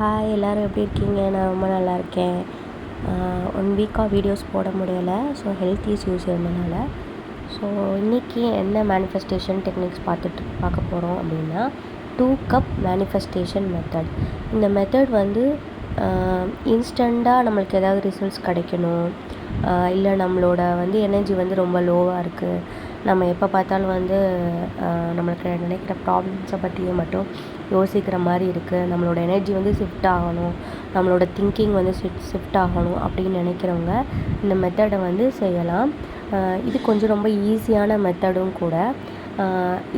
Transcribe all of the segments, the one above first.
Hi எல்லோரும் எப்படி இருக்கீங்க? நான் ரொம்ப நல்லா இருக்கேன். ஒன் வீக்காக வீடியோஸ் போட முடியலை. ஸோ ஹெல்த் இஷ்யூஸ் இருந்தனால. ஸோ இன்றைக்கி என்ன மேனிஃபெஸ்டேஷன் டெக்னிக்ஸ் பார்த்துட்டு பார்க்க போகிறோம் அப்படின்னா டூ கப் மேனிஃபெஸ்டேஷன் மெத்தட் இந்த மெத்தட் வந்து இன்ஸ்டண்ட்டாக நம்மளுக்கு ஏதாவது ரிசல்ட்ஸ் கிடைக்கணும். இல்லை நம்மளோட வந்து எனர்ஜி வந்து ரொம்ப லோவாக இருக்குது நம்ம எப்போ பார்த்தாலும் வந்து நம்மளுக்கு நினைக்கிற ப்ராப்ளம்ஸை பற்றியே மட்டும் யோசிக்கிற மாதிரி இருக்குது நம்மளோட எனர்ஜி வந்து ஷிஃப்ட் ஆகணும். நம்மளோட திங்கிங் வந்து ஷிஃப்ட் ஷிஃப்ட் ஆகணும் அப்படின்னு நினைக்கிறவங்க இந்த மெத்தடை வந்து செய்யலாம். இது கொஞ்சம் ரொம்ப ஈஸியான மெத்தடும் கூட.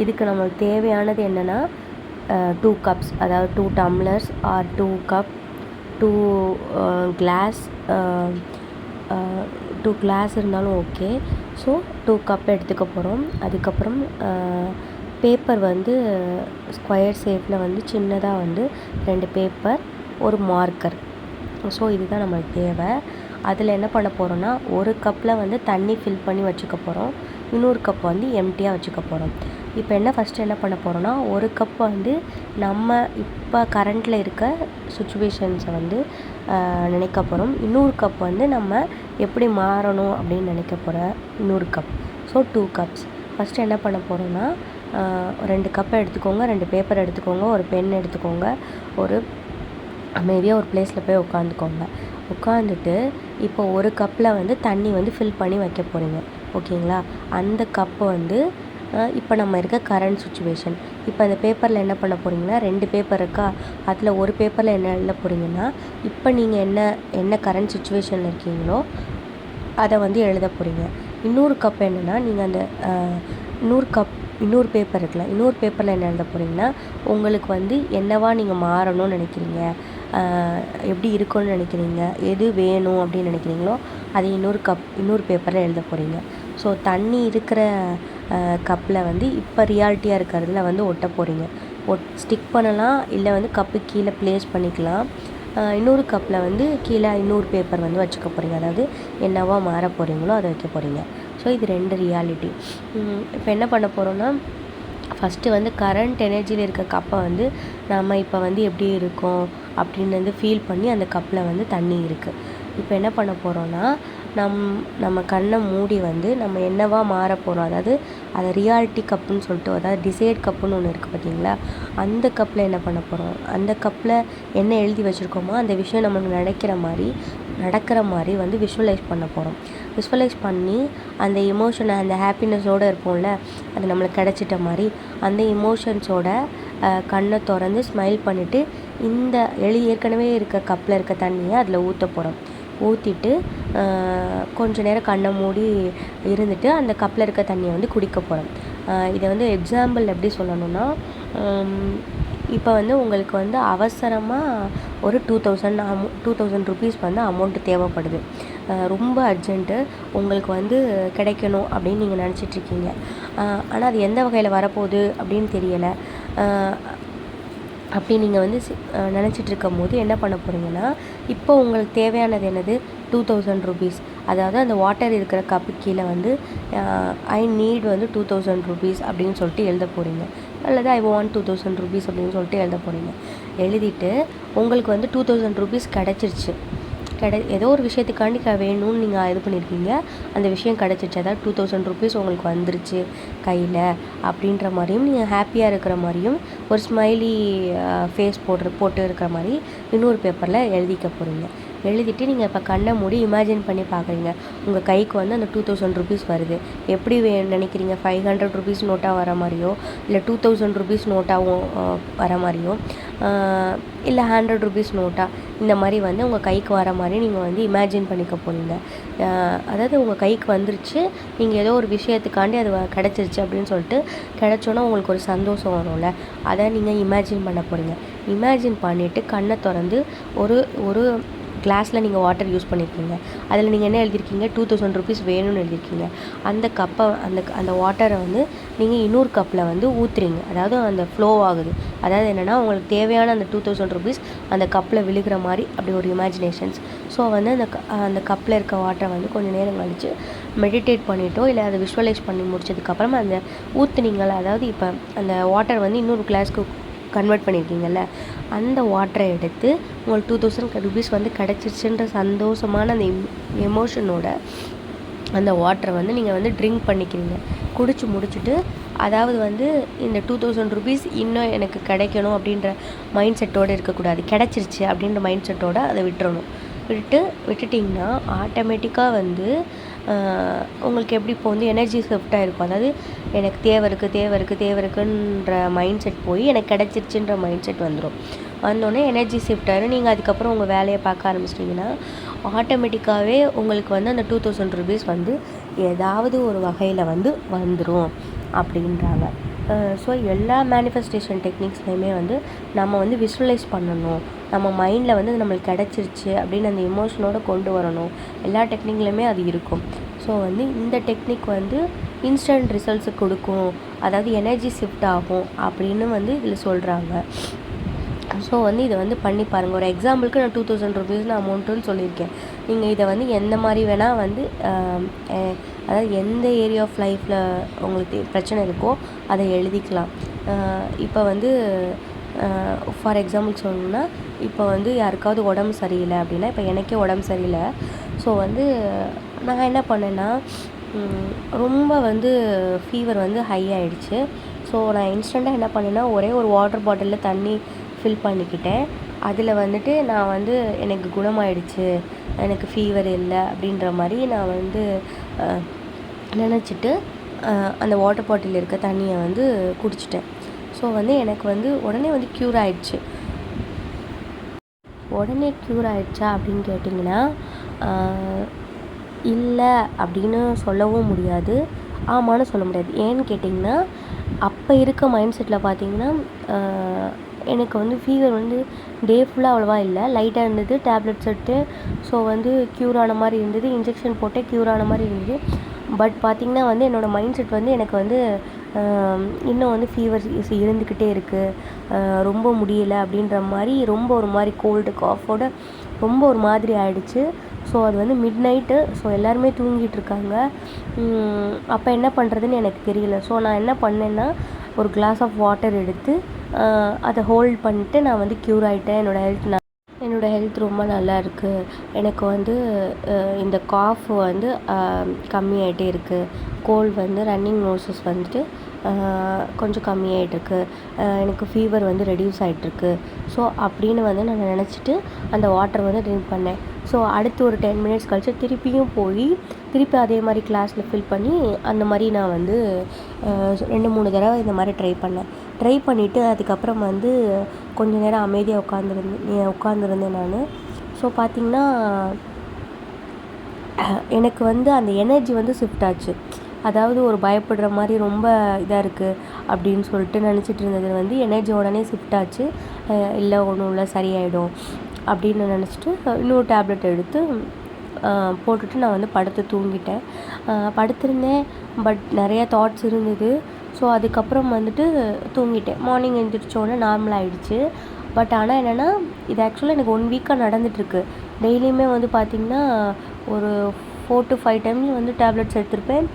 இதுக்கு நம்மளுக்கு தேவையானது என்னென்னா டூ கப்ஸ் அதாவது two tumblers or two cup two glass two glass இருந்தாலும் ஓகே ஸோ டூ கப் எடுத்துக்க போகிறோம் அதுக்கப்புறம் பேப்பர் வந்து ஸ்கொயர் ஷேப்பில் வந்து சின்னதாக வந்து ரெண்டு பேப்பர் ஒரு மார்க்கர் ஸோ இதுதான் நம்மளுக்கு தேவை. அதில் என்ன பண்ண போகிறோன்னா ஒரு கப்பில் வந்து தண்ணி ஃபில் பண்ணி வச்சுக்க போகிறோம் இன்னொரு கப் வந்து எம்டியாக வச்சுக்க போகிறோம் இப்போ என்ன ஃபஸ்ட்டு என்ன பண்ண போகிறோன்னா ஒரு கப் வந்து நம்ம இப்போ கரண்ட்டில் இருக்க சுச்சுவேஷன்ஸை வந்து நினைக்க போகிறோம் இன்னொரு கப் வந்து நம்ம எப்படி மாறணும் அப்படின்னு நினைக்க போகிற இன்னொரு cup so two cups first என்ன பண்ண போகிறோன்னா ரெண்டு கப்பை எடுத்துக்கோங்க ரெண்டு பேப்பர் எடுத்துக்கோங்க ஒரு பென் எடுத்துக்கோங்க ஒரு அமைதியாக ஒரு பிளேஸில் போய் உட்காந்துக்கோங்க. உட்காந்துட்டு இப்போ ஒரு கப்பில் வந்து தண்ணி வந்து ஃபில் பண்ணி வைக்க போகிறீங்க ஓகேங்களா? அந்த கப்பு வந்து இப்போ நம்ம இருக்க கரண்ட் சுச்சுவேஷன் இப்போ அந்த பேப்பரில் என்ன பண்ண போகிறீங்கன்னா ரெண்டு பேப்பர் இருக்கா? அதில் ஒரு பேப்பரில் என்ன எழுத போகிறீங்கன்னா இப்போ நீங்கள் என்ன என்ன கரண்ட் சுச்சுவேஷனில் இருக்கீங்களோ அதை வந்து எழுத போகிறீங்க இன்னொரு கப் என்னென்னா நீங்கள் அந்த நூறு கப் இன்னொரு பேப்பர் இருக்குல்ல இன்னொரு பேப்பரில் என்ன எழுத போகிறீங்கன்னா உங்களுக்கு வந்து என்னவா நீங்கள் மாறணும்னு நினைக்கிறீங்க? எப்படி இருக்கணும்னு நினைக்கிறீங்க? எது வேணும் அப்படின்னு நினைக்கிறீங்களோ அதை இன்னொரு கப் இன்னொரு பேப்பரில் எழுத போகிறீங்க ஸோ தண்ணி இருக்கிற கப்பில் வந்து இப்போ ரியாலிட்டியாக இருக்கிறதுல வந்து ஒட்ட போகிறீங்க ஒட் ஸ்டிக் பண்ணலாம் இல்லை வந்து கப்பு கீழே ப்ளேஸ் பண்ணிக்கலாம். இன்னொரு கப்பில் வந்து கீழே இன்னொரு பேப்பர் வந்து வச்சுக்க போகிறீங்க அதாவது என்னவா மாற போகிறீங்களோ அதை வைக்க போகிறீங்க ஸோ இது ரெண்டு ரியாலிட்டி இப்போ என்ன பண்ண போகிறோன்னா ஃபஸ்ட்டு வந்து கரண்ட் எனர்ஜியில் இருக்க கப்பை வந்து நம்ம இப்போ வந்து எப்படி இருக்கோம் அப்படின்னு வந்து ஃபீல் பண்ணி அந்த கப்பில் வந்து தண்ணி இருக்குது இப்போ என்ன பண்ண போகிறோன்னா நம் நம்ம கண்ணை மூடி வந்து நம்ம என்னவா மாற போகிறோம் அதாவது அதை ரியாலிட்டி கப்புன்னு சொல்லிட்டு அதாவது டிசைட் கப்புன்னு ஒன்று இருக்குது பார்த்தீங்களா அந்த கப்பில் என்ன பண்ண போகிறோம் அந்த கப்பில் என்ன எழுதி வச்சுருக்கோமோ அந்த விஷயம் நம்மளுக்கு நினைக்கிற மாதிரி நடக்கிற மாதிரி வந்து விஷுவலைஸ் பண்ண போகிறோம் விஷுவலைஸ் பண்ணி அந்த எமோஷனை அந்த ஹாப்பினஸோடு இருப்போம்ல அது நம்மளுக்கு கிடச்சிட்ட மாதிரி அந்த எமோஷன்ஸோட கண்ணை திறந்து ஸ்மைல் பண்ணிவிட்டு இந்த எளி ஏற்கனவே இருக்க கப்பில் இருக்க தண்ணியை அதில் ஊற்ற போகிறோம் ஊற்றிட்டு கொஞ்ச நேரம் கண்ணை மூடி இருந்துட்டு அந்த கப்பில் இருக்க தண்ணியை வந்து குடிக்க போகிறோம் இதை வந்து எக்ஸாம்பிள் எப்படி சொல்லணும்னா இப்போ வந்து உங்களுக்கு வந்து அவசரமாக ஒரு டூ தௌசண்ட் அமௌ டூ தௌசண்ட் ருபீஸ் வந்து அமௌண்ட்டு தேவைப்படுது. ரொம்ப அர்ஜென்ட்டு உங்களுக்கு வந்து கிடைக்கணும் அப்படின்னு நீங்கள் நினச்சிட்ருக்கீங்க ஆனால் அது எந்த வகையில் வரப்போகுது அப்படின்னு தெரியலை. அப்படி நீங்கள் வந்து நினச்சிட்டு இருக்கும் போது என்ன பண்ண போகிறீங்கன்னா இப்போ உங்களுக்கு தேவையானது என்னது? டூ தௌசண்ட் ருபீஸ் அதாவது அந்த வாட்டர் இருக்கிற கப்பு கீழே வந்து ஐ நீட் வந்து டூ தௌசண்ட் ருபீஸ் அப்படின்னு சொல்லிட்டு எழுத போகிறீங்க அல்லது I want two thousand rupees அப்படின்னு சொல்லிட்டு எழுத போகிறீங்க எழுதிட்டு உங்களுக்கு வந்து டூ தௌசண்ட் ருபீஸ் கிடச்சிருச்சு. கிடை ஏதோ ஒரு விஷயத்துக்காண்டி க வேணும்னு நீங்கள் இது பண்ணியிருக்கீங்க அந்த விஷயம் கிடச்சிருச்சு. அதாவது டூ தௌசண்ட் ருபீஸ் உங்களுக்கு வந்துருச்சு கையில் அப்படின்ற மாதிரியும் நீங்கள் ஹாப்பியாக இருக்கிற மாதிரியும் ஒரு ஸ்மைலி ஃபேஸ் போட்டு போட்டு இருக்கிற மாதிரி இன்னொரு பேப்பரில் எழுதிக்க போகிறீங்க எழுதிட்டு நீங்கள் இப்போ கண்ணை மூடி இமேஜின் பண்ணி பார்க்குறீங்க உங்கள் கைக்கு வந்து அந்த டூ தௌசண்ட் ருபீஸ் வருது. எப்படி வே நினைக்கிறீங்க? ஃபைவ் ஹண்ட்ரட் ருபீஸ் நோட்டாக வர மாதிரியோ இல்லை டூ தௌசண்ட் ருபீஸ் நோட்டாகவும் வர மாதிரியோ இல்லை ஹண்ட்ரட் ருபீஸ் நோட்டாக இந்த மாதிரி வந்து உங்கள் கைக்கு வர மாதிரி நீங்கள் வந்து இமேஜின் பண்ணிக்க போகிறீங்க அதாவது உங்கள் கைக்கு வந்துருச்சு நீங்கள் ஏதோ ஒரு விஷயத்துக்காண்டி அது கிடச்சிருச்சு அப்படின்னு சொல்லிட்டு கிடச்சோன்னா உங்களுக்கு ஒரு சந்தோஷம் வரும்ல. அதை நீங்கள் இமேஜின் பண்ண போகிறீங்க இமேஜின் பண்ணிவிட்டு கண்ணை திறந்து ஒரு ஒரு கிளாஸில் நீங்கள் வாட்டர் யூஸ் பண்ணியிருக்கீங்க அதில் நீங்கள் என்ன எழுதியிருக்கீங்க டூ தௌசண்ட் ருபீஸ் வேணும்னு எழுதியிருக்கீங்க அந்த கப்பை அந்த அந்த வாட்டரை வந்து நீங்கள் இன்னொரு கப்பில் வந்து ஊற்றுறீங்க அதாவது அந்த ஃப்ளோ ஆகுது. அதாவது என்னென்னா உங்களுக்கு தேவையான அந்த டூ தௌசண்ட் ருபீஸ் அந்த கப்பில் விழுகிற மாதிரி அப்படி ஒரு இமேஜினேஷன்ஸ் ஸோ வந்து அந்த அந்த கப்பில் இருக்க வாட்டரை வந்து கொஞ்சம் நேரம் கழித்து மெடிடேட் பண்ணிட்டோ இல்லை அதை விஷுவலைஸ் பண்ணி முடிச்சதுக்கப்புறமா அந்த ஊற்றுனீங்களா அதாவது இப்போ அந்த வாட்டர் வந்து இன்னொரு கிளாஸ்க்கு கன்வெர்ட் பண்ணியிருக்கீங்கல்ல அந்த வாட்டரை எடுத்து உங்களுக்கு டூ தௌசண்ட் ருபீஸ் வந்து கிடச்சிருச்சுன்ற சந்தோஷமான அந்த எமோஷனோட அந்த வாட்டரை வந்து நீங்கள் வந்து ட்ரிங்க் பண்ணிக்கிறீங்க. குடிச்சு முடிச்சுட்டு அதாவது வந்து இந்த டூ தௌசண்ட் ருபீஸ் இன்னும் எனக்கு கிடைக்கணும் அப்படின்ற மைண்ட் செட்டோடு இருக்கக்கூடாது. கிடச்சிருச்சு அப்படின்ற மைண்ட் செட்டோடு அதை விட்டுறணும். விட்டு விட்டுட்டிங்கன்னா ஆட்டோமேட்டிக்காக வந்து உங்களுக்கு எப்படி இப்போ வந்து எனர்ஜி ஷிஃப்ட் இருக்கும் அதாவது எனக்கு தேவை இருக்குது தேவை இருக்குது தேவை இருக்குன்ற மைண்ட் செட் போய் எனக்கு கிடச்சிருச்சுன்ற மைண்ட் செட் வந்துடும் வந்தோடனே எனர்ஜி ஷிஃப்ட் ஆயிரும். நீங்கள் அதுக்கப்புறம் உங்கள் வேலையை பார்க்க ஆரம்பிச்சிட்டிங்கன்னா ஆட்டோமேட்டிக்காகவே உங்களுக்கு வந்து அந்த டூ தௌசண்ட் ருபீஸ் வந்து ஏதாவது ஒரு வகையில் வந்து வந்துடும் அப்படின்றாங்க. ஸோ எல்லா மேனிஃபெஸ்டேஷன் டெக்னிக்ஸ்லையுமே வந்து நம்ம வந்து விஷுவலைஸ் பண்ணணும். நம்ம மைண்டில் வந்து நம்மளுக்கு கிடச்சிருச்சு அப்படின்னு அந்த எமோஷனோடு கொண்டு வரணும். எல்லா டெக்னிக்லையுமே அது இருக்கும். ஸோ வந்து இந்த டெக்னிக் வந்து இன்ஸ்டன்ட் ரிசல்ட்ஸு கொடுக்கும். அதாவது எனர்ஜி ஷிஃப்ட் ஆகும் அப்படின்னு வந்து இதில் சொல்கிறாங்க ஸோ வந்து இதை வந்து பண்ணி பாருங்கள் ஒரு எக்ஸாம்பிளுக்கு நான் டூ தௌசண்ட் ருபீஸ் நான் அமௌண்ட்டுன்னு சொல்லியிருக்கேன். நீங்கள் இதை வந்து எந்த மாதிரி வேணால் வந்து அதாவது எந்த ஏரியா ஆஃப் லைஃப்பில் உங்களுக்கு பிரச்சனை இருக்கோ அதை எழுதிக்கலாம். இப்போ வந்து ஃபார் எக்ஸாம்பிள் சொல்லணுன்னா இப்போ வந்து யாருக்காவது உடம்பு சரியில்லை அப்படின்னா இப்போ எனக்கே உடம்பு சரியில்லை. ஸோ வந்து நான் என்ன பண்ணேன்னா ரொம்ப வந்து ஃபீவர் வந்து ஹை ஆகிடுச்சு ஸோ நான் இன்ஸ்டண்ட்டாக என்ன பண்ணேன்னா ஒரே ஒரு வாட்டர் பாட்டிலில் தண்ணி ஃபில் பண்ணிக்கிட்டேன். அதில் வந்துட்டு நான் வந்து எனக்கு குணமாயிடுச்சு எனக்கு ஃபீவர் இல்லை அப்படின்ற மாதிரி நான் வந்து நினச்சிட்டு அந்த வாட்டர் பாட்டில் இருக்க தண்ணியை வந்து குடிச்சிட்டேன். ஸோ வந்து எனக்கு வந்து உடனே வந்து க்யூர் ஆயிடுச்சு. உடனே க்யூர் ஆயிடுச்சா அப்படின்னு கேட்டிங்கன்னா இல்லை அப்படின்னு சொல்லவும் முடியாது. ஆமான்னு சொல்ல முடியாது. ஏன்னு கேட்டிங்கன்னா அப்போ இருக்க மைண்ட் செட்டில் பார்த்தீங்கன்னா எனக்கு வந்து ஃபீவர் வந்து டே ஃபுல்லாக அவ்வளோவா இல்லை. லைட்டாக இருந்தது டேப்லெட்ஸ் எடுத்து ஸோ வந்து க்யூர் ஆன மாதிரி இருந்தது. இன்ஜெக்ஷன் போட்டே க்யூர் ஆன மாதிரி இருந்தது. பட் பார்த்திங்கன்னா வந்து என்னோடய மைண்ட் செட் வந்து எனக்கு வந்து இன்னும் வந்து ஃபீவர் இருந்துக்கிட்டே இருக்குது ரொம்ப முடியலை அப்படின்ற மாதிரி ரொம்ப ஒரு மாதிரி கோல்டு காஃபோட ரொம்ப ஒரு மாதிரி ஆயிடுச்சு. ஸோ அது வந்து மிட் நைட்டு ஸோ எல்லாருமே தூங்கிட்டு இருக்காங்க. அப்போ என்ன பண்ணுறதுன்னு எனக்கு தெரியல. ஸோ நான் என்ன பண்ணேன்னா ஒரு கிளாஸ் ஆஃப் வாட்டர் எடுத்து அதை ஹோல்ட் பண்ணிட்டு நான் வந்து க்யூர் ஆகிட்டேன் என்னோடய ஹெல்த் நான் என்னோடய ஹெல்த் ரொம்ப நல்லா இருக்குது எனக்கு வந்து இந்த காஃப் வந்து கம்மியாகிட்டே இருக்குது கோல்டு வந்து ரன்னிங் நோசஸ் வந்துட்டு கொஞ்சம் கம்மியாகிட்டுருக்கு எனக்கு ஃபீவர் வந்து ரெடியூஸ் ஆகிட்டுருக்கு ஸோ அப்படின்னு வந்து நான் நினச்சிட்டு அந்த வாட்டர் வந்து ட்ரிங்க் பண்ணேன். ஸோ அடுத்து ஒரு டென் மினிட்ஸ் கழிச்சு திருப்பியும் போய் திருப்பி அதே மாதிரி கிளாஸில் ஃபில் பண்ணி அந்த மாதிரி நான் வந்து ரெண்டு மூணு தடவை இந்த மாதிரி ட்ரை பண்ணேன். ட்ரை பண்ணிவிட்டு அதுக்கப்புறம் வந்து கொஞ்ச நேரம் அமைதியாக உட்காந்துருந்தேன் உட்காந்துருந்தேன் நான். ஸோ பார்த்திங்கன்னா எனக்கு வந்து அந்த எனர்ஜி வந்து ஷிஃப்ட் ஆச்சு. அதாவது ஒரு பயப்படுற மாதிரி ரொம்ப இதாக இருக்குது அப்படின்னு சொல்லிட்டு நினச்சிட்டு இருந்தது வந்து எனர்ஜி உடனே ஷிஃப்ட் ஆச்சு. இல்லை ஒன்றும் இல்லை சரியாயிடும் அப்படின்னு நினச்சிட்டு இன்னொரு டேப்லெட் எடுத்து போட்டுட்டு நான் வந்து படுத்து தூங்கிட்டேன். படுத்திருந்தேன். பட் நிறையா தாட்ஸ் இருந்தது. ஸோ அதுக்கப்புறம் வந்துட்டு தூங்கிட்டேன். மார்னிங் எழுந்திரிச்சோடனே நார்மல் ஆகிடுச்சு பட் ஆனால் என்னென்னா இது ஆக்சுவலாக எனக்கு ஒன் வீக்காக நடந்துகிட்ருக்கு டெய்லியுமே வந்து பார்த்திங்கன்னா ஒரு ஃபோர் டு ஃபைவ் டைம்ஸ் வந்து டேப்லெட்ஸ் எடுத்திருப்பேன்.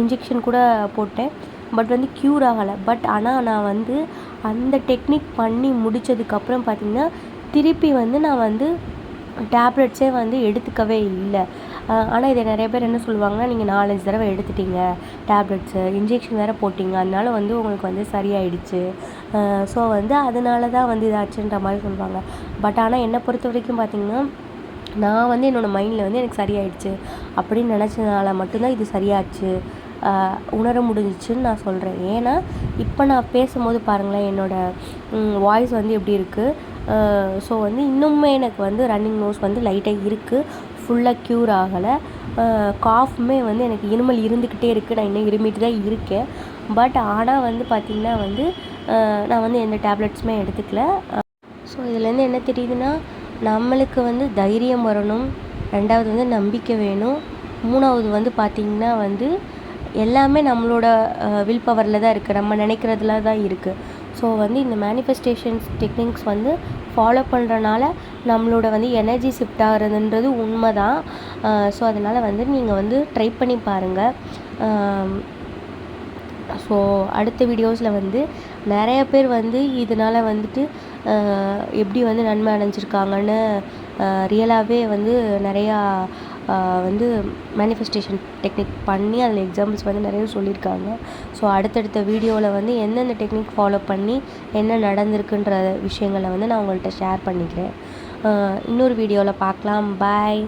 இன்ஜெக்ஷன் கூட போட்டேன். பட் வந்து க்யூர் ஆகலை. பட் ஆனால் நான் வந்து அந்த டெக்னிக் பண்ணி முடித்ததுக்கப்புறம் பார்த்திங்கன்னா திருப்பி வந்து நான் வந்து டேப்லெட்ஸே வந்து எடுத்துக்கவே இல்லை. ஆனால் இதை நிறைய பேர் என்ன சொல்லுவாங்கன்னா நீங்கள் நாலஞ்சு தடவை எடுத்துட்டீங்க. டேப்லெட்ஸு இன்ஜெக்ஷன் வேறு போட்டிங்க. அதனால வந்து உங்களுக்கு வந்து சரியாயிடுச்சு. ஸோ வந்து அதனால தான் வந்து இதாச்சுன்ற மாதிரி சொல்லுவாங்க. பட் ஆனால் என்னை பொறுத்த வரைக்கும் பார்த்திங்கன்னா நான் வந்து என்னோடய மைண்டில் வந்து எனக்கு சரியாயிடுச்சு. அப்படின்னு நினச்சதுனால மட்டும்தான் இது சரியாச்சு. உணர முடிஞ்சிச்சுன்னு நான் சொல்கிறேன் ஏன்னா இப்போ நான் பேசும்போது பாருங்களேன் என்னோடய வாய்ஸ் வந்து எப்படி இருக்குது ஸோ வந்து இன்னுமே எனக்கு வந்து ரன்னிங் நோஸ் வந்து லைட்டாக இருக்குது ஃபுல்லாக க்யூர் ஆகலை. காஃப்மே வந்து எனக்கு இருமல் இருந்துக்கிட்டே இருக்குது நான் இன்னும் இருமிட்டு தான் இருக்கேன். பட் ஆனால் வந்து பார்த்திங்கன்னா வந்து நான் வந்து எந்த டேப்லெட்ஸுமே எடுத்துக்கல. ஸோ இதுலேருந்து என்ன தெரியுதுன்னா நம்மளுக்கு வந்து தைரியம் வரணும். ரெண்டாவது வந்து நம்பிக்கை வேணும். மூணாவது வந்து பார்த்திங்கன்னா வந்து எல்லாமே நம்மளோட வில் பவரில் தான் இருக்குது நம்ம நினைக்கிறதுல தான் இருக்குது ஸோ வந்து இந்த மேனிஃபெஸ்டேஷன்ஸ் டெக்னிக்ஸ் வந்து ஃபாலோ பண்ணுறனால நம்மளோட வந்து எனர்ஜி ஷிஃப்ட் ஆகிறதுன்றது உண்மை தான் ஸோ அதனால் வந்து நீங்கள் வந்து ட்ரை பண்ணி பாருங்கள் ஸோ அடுத்த வீடியோஸில் வந்து நிறைய பேர் வந்து இதனால் வந்துட்டு எப்படி வந்து நன்மை அடைஞ்சிருக்காங்கன்னு ரியலாகவே வந்து நிறையா வந்து மேனிஃபெஸ்டேஷன் டெக்னிக் பண்ணி அதில் எக்ஸாம்பிள்ஸ் வந்து நிறைய சொல்லியிருக்காங்க. ஸோ அடுத்தடுத்த வீடியோவில் வந்து எந்தெந்த டெக்னிக் ஃபாலோ பண்ணி என்ன நடந்திருக்குன்ற விஷயங்களை வந்து நான் உங்கள்கிட்ட ஷேர் பண்ணிக்கிறேன். இன்னொரு வீடியோவில் பார்க்கலாம். பாய்